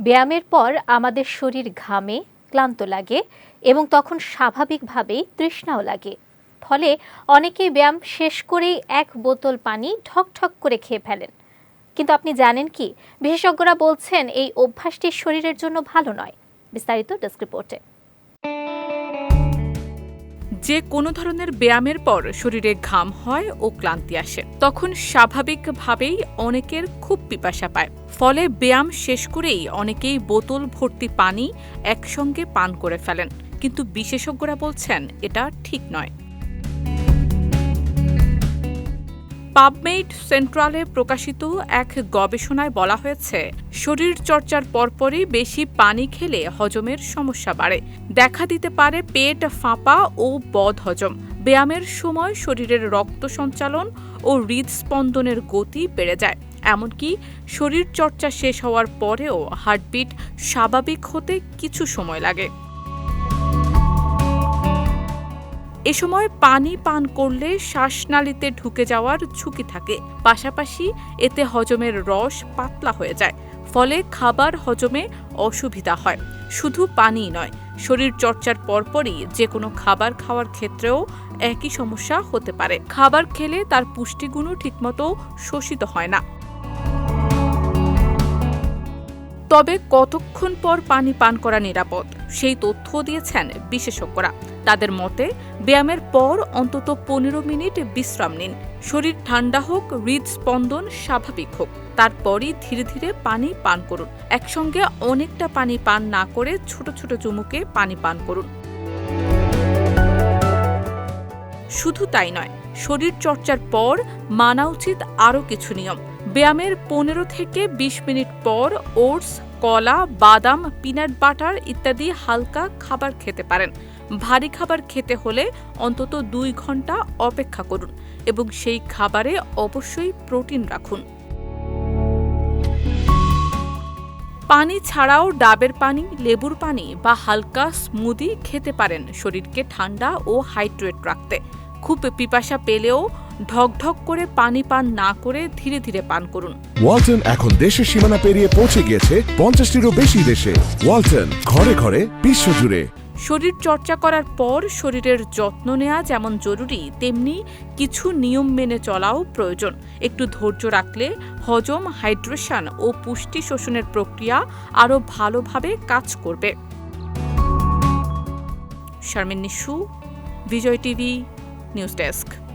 ব্যায়ামের পর আমাদের শরীর ঘামে, ক্লান্ত লাগে এবং তখন স্বাভাবিকভাবেই তৃষ্ণাও লাগে। ফলে অনেকেই ব্যায়াম শেষ করেই এক বোতল পানি ঠক করে খেয়ে ফেলেন। কিন্তু আপনি জানেন কি? বিশেষজ্ঞরা বলছেন এই অভ্যাসটি শরীরের জন্য ভালো নয়। বিস্তারিত ডেস্ক রিপোর্টে। যে কোনো ধরনের ব্যায়ামের পর শরীরে ঘাম হয় ও ক্লান্তি আসে, তখন স্বাভাবিকভাবেই অনেকের খুব পিপাসা পায়। ফলে ব্যায়াম শেষ করেই অনেকেই বোতল ভর্তি পানি একসঙ্গে পান করে ফেলেন। কিন্তু বিশেষজ্ঞরা বলছেন এটা ঠিক নয়। পাবমেড সেন্ট্রালে প্রকাশিত এক গবেষণায় বলা হয়েছে শরীর চর্চার পরপরই বেশি পানি খেলে হজমের সমস্যা বাড়ে। দেখা দিতে পারে পেট ফাঁপা ও বদ হজম। ব্যায়ামের সময় শরীরের রক্ত সঞ্চালন ও হৃদস্পন্দনের গতি বেড়ে যায়। এমনকি শরীর চর্চা শেষ হওয়ার পরেও হার্টবিট স্বাভাবিক হতে কিছু সময় লাগে। এ সময় পানি পান করলে শ্বাসনালীতে ঢুকে যাওয়ার ঝুঁকি থাকে। পাশাপাশি এতে হজমের রস পাতলা হয়ে যায়, ফলে খাবার হজমে অসুবিধা হয়। শুধু পানিই নয়, শরীর চর্চার পরপরই যে কোনো খাবার খাওয়ার ক্ষেত্রেও একই সমস্যা হতে পারে। খাবার খেলে তার পুষ্টিগুণও ঠিকমতো শোষিত হয় না। তবে কতক্ষণ পর পানি পান করা নিরাপদ? সেই তথ্য দিয়েছেন বিশেষজ্ঞরা। তাদের মতে, ব্যায়ামের পর অন্তত পনেরো মিনিট বিশ্রাম নিন। শরীর ঠান্ডা হোক, হৃদস্পন্দন স্বাভাবিক হোক। তারপরই ধীরে ধীরে পানি পান করুন। একসঙ্গে অনেকটা পানি পান না করে ছোট ছোট চুমুকে পানি পান করুন। শুধু তাই নয়, শরীর চর্চার পর মানা উচিত আরও কিছু নিয়ম। ব্যায়ামের পনেরো থেকে ২০ মিনিট পর ওটস কলা, বাদাম পিনাট বাটার ইত্যাদি হালকা খাবার খেতে পারেন। ভারী খাবার খেতে হলে অন্তত দুই ঘণ্টা অপেক্ষা করুন এবং সেই খাবারে অবশ্যই প্রোটিন রাখুন। পানি ছাড়াও ডাবের পানি, লেবুর পানি বা হালকা স্মুদি খেতে পারেন। শরীরকে ঠান্ডা ও হাইড্রেট রাখতে। খুব পিপাসা পেলেও ঢকঢক করে পানি পান না করে ধীরে ধীরে পান করুন। ওয়ালটন এখন দেশের সীমানা পেরিয়ে পৌঁছে গিয়েছে পঞ্চাশটিরও বেশি দেশে। ওয়ালটন ঘরে ঘরে বিশ্বজুড়ে শরীর চর্চা করার পর শরীরের যত্ন নেওয়া যেমন জরুরি তেমনি কিছু নিয়ম মেনে চলাও প্রয়োজন। একটু ধৈর্য রাখলে হজম হাইড্রেশন ও পুষ্টি শোষণের প্রক্রিয়া আরও ভালোভাবে কাজ করবে। Sharmin Nishu Bijoy TV news desk.